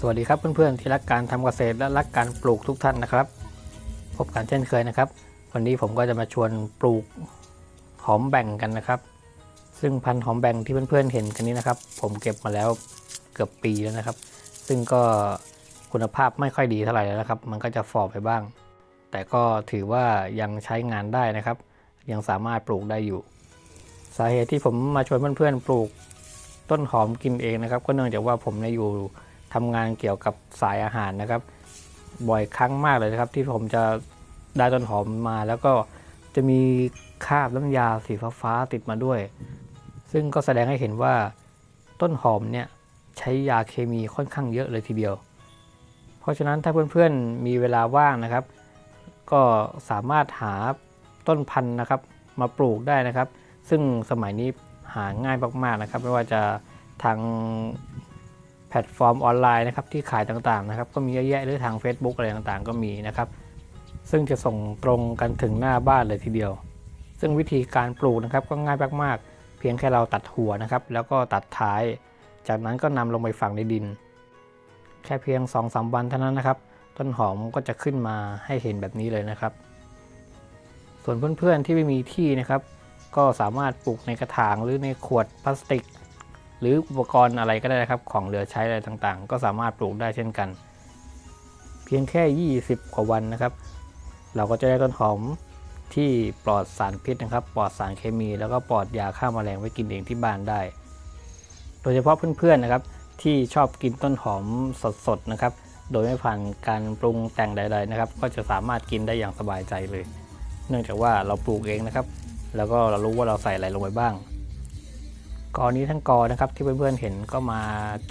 สวัสดีครับเพื่อนๆที่รักการทำเกษตรและรักการปลูกทุกท่านนะครับ พบกันเช่นเคยนะครับ วันนี้ผมก็จะมาชวนปลูกหอมแบ่งกันนะครับ ซึ่งพันธุ์หอมแบ่งที่เพื่อนๆเห็นกันนี้นะครับ ผมเก็บมาแล้วเกือบปีแล้วนะครับ ซึ่งก็คุณภาพไม่ค่อยดีเท่าไหร่แล้วนะครับ มันก็จะฝ่อไปบ้าง แต่ก็ถือว่ายังใช้งานได้นะครับ ยังสามารถปลูกได้อยู่ สาเหตุที่ผมมาชวนเพื่อนๆปลูกต้นหอมกินเองนะครับ ก็เนื่องจากว่าผมเนี่ยอยู่ ทำงานเกี่ยวกับสายอาหารนะครับ บ่อยครั้งมากเลยนะครับ ที่ผมจะได้ต้นหอมมาแล้วก็จะมีคราบน้ำยาสีฟ้าๆติดมาด้วย ซึ่งก็แสดงให้เห็นว่าต้นหอมเนี่ยใช้ยาเคมีค่อนข้างเยอะเลยทีเดียว เพราะฉะนั้นถ้าเพื่อนๆมีเวลาว่างนะครับ ก็สามารถหาต้นพันธุ์นะครับ มาปลูกได้นะครับ ซึ่งสมัยนี้หาง่ายมากๆนะครับ ไม่ว่าจะทาง แพลตฟอร์มออนไลน์นะครับที่ขายต่างๆนะครับก็มีเยอะแยะหรือทาง Facebook อะไรต่างๆ ก็มีนะครับ ซึ่งจะส่งตรงกันถึงหน้าบ้านเลยทีเดียว ซึ่งวิธีการปลูกนะครับก็ง่ายมากๆ เพียงแค่เราตัดหัวนะครับ แล้วก็ตัดท้าย จากนั้นก็นำลงไปฝังในดิน แค่เพียง 2-3 วันเท่านั้นนะครับ ต้นหอมก็จะขึ้นมาให้เห็นแบบนี้เลยนะครับ ส่วนเพื่อนๆที่ไม่มีที่นะครับ ก็สามารถปลูกในกระถางหรือในขวดพลาสติก หรืออุปกรณ์อะไรก็ได้นะครับ ของเหลือใช้อะไรต่างๆ ก็สามารถปลูกได้เช่นกัน เพียงแค่ 20 กว่าวันนะครับ เราก็จะได้ต้นหอมที่ปลอดสารพิษนะครับ ปลอดสารเคมีแล้วก็ปลอดยาฆ่าแมลงไว้กินเองที่บ้านได้ โดยเฉพาะเพื่อนๆนะครับ ที่ชอบกินต้นหอมสดๆนะครับ โดยไม่ผ่านการปรุงแต่งใดๆนะครับ ก็จะสามารถกินได้อย่างสบายใจเลย เนื่องจากว่าเราปลูกเองนะครับ แล้วก็เรารู้ว่าเราใส่อะไรลงไปบ้าง กอนี้ทั้งกอนะครับที่เพื่อนๆเห็นก็มา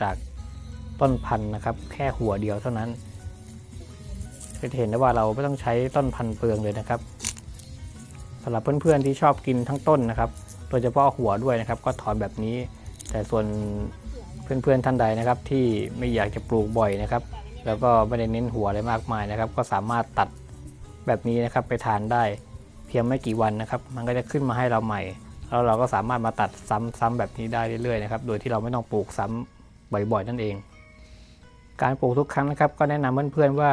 จากต้นพันธุ์นะครับ แค่หัวเดียวเท่านั้นจะเห็นได้ว่าเราไม่ต้องใช้ต้นพันธุ์เปลืองเลยนะครับสำหรับเพื่อนๆที่ชอบกินทั้งต้นนะครับโดยเฉพาะหัวด้วยนะครับ ก็ถอนแบบนี้ แต่ส่วนเพื่อนๆท่านใดนะครับ ที่ไม่อยากจะปลูกบ่อยนะครับ แล้วก็ไม่ได้เน้นหัวอะไรมากมายนะครับ ก็สามารถตัดแบบนี้นะครับไปทานได้ เพียงไม่กี่วันนะครับ มันก็จะขึ้นมาให้เราใหม่ แล้วเราก็สามารถมาตัดซ้ำๆแบบนี้ได้เรื่อยๆนะครับ โดยที่เราไม่ต้องปลูกซ้ำบ่อยๆ นั่นเอง การปลูกทุกครั้งนะครับ ก็แนะนำเพื่อนๆว่า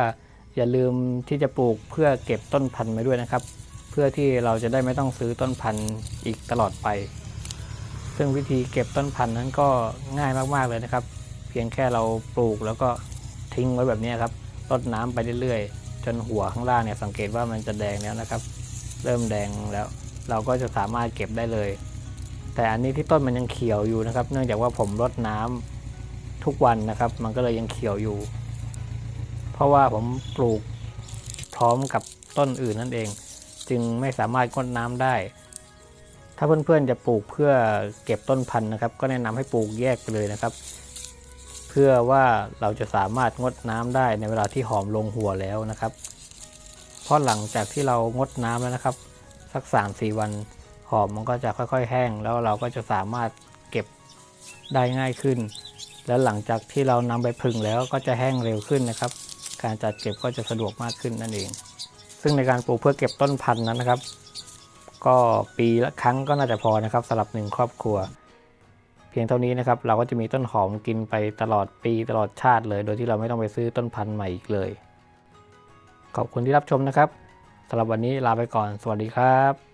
อย่าลืมที่จะปลูกเพื่อเก็บต้นพันธุ์ไว้ด้วยนะครับ เพื่อที่เราจะได้ไม่ต้องซื้อต้นพันธุ์อีกตลอดไป ซึ่งวิธีเก็บต้นพันธุ์นั้นก็ง่ายมากๆเลยนะครับ เพียงแค่เราปลูกแล้วก็ทิ้งไว้แบบนี้ครับรดน้ำไปเรื่อยๆ จนหัวข้างล่างเนี่ยสังเกตว่ามันจะแดงแล้วนะครับ เริ่มแดงแล้ว เราก็จะสามารถเก็บได้เลย แต่อันนี้ที่ต้นมันยังเขียวอยู่นะครับ เนื่องจากว่าผมรดน้ำทุกวันนะครับ มันก็เลยยังเขียวอยู่ เพราะว่าผมปลูกพร้อมกับต้นอื่นนั่นเอง จึงไม่สามารถงดน้ำได้ ถ้าเพื่อนๆจะปลูกเพื่อเก็บต้นพันธุ์นะครับ ก็แนะนำให้ปลูกแยกไปเลยนะครับ เพื่อว่าเราจะสามารถงดน้ำได้ในเวลาที่หอมลงหัวแล้วนะครับ เพราะหลังจากที่เรางดน้ำแล้วนะครับ สักสามสี่วันหอมมันก็จะค่อยๆ แห้ง แล้วเราก็จะสามารถเก็บได้ง่ายขึ้น แล้วหลังจากที่เรานำไปผึ่งแล้วก็จะแห้งเร็วขึ้นนะครับ การจัดเก็บก็จะสะดวกมากขึ้นนั่นเอง ซึ่งในการปลูกเพื่อเก็บต้นพันธุ์นั้นนะครับ ก็ปีละครั้งก็น่าจะพอนะครับสำหรับหนึ่งครอบครัว เพียงเท่านี้นะครับ เราก็จะมีต้นหอมกินไปตลอดปีตลอดชาติเลย โดยที่เราไม่ต้องไปซื้อต้นพันธุ์ใหม่อีกเลย ขอบคุณที่รับชมนะครับำหรับวันนี้ลาไปก่อน สวัสดีครับ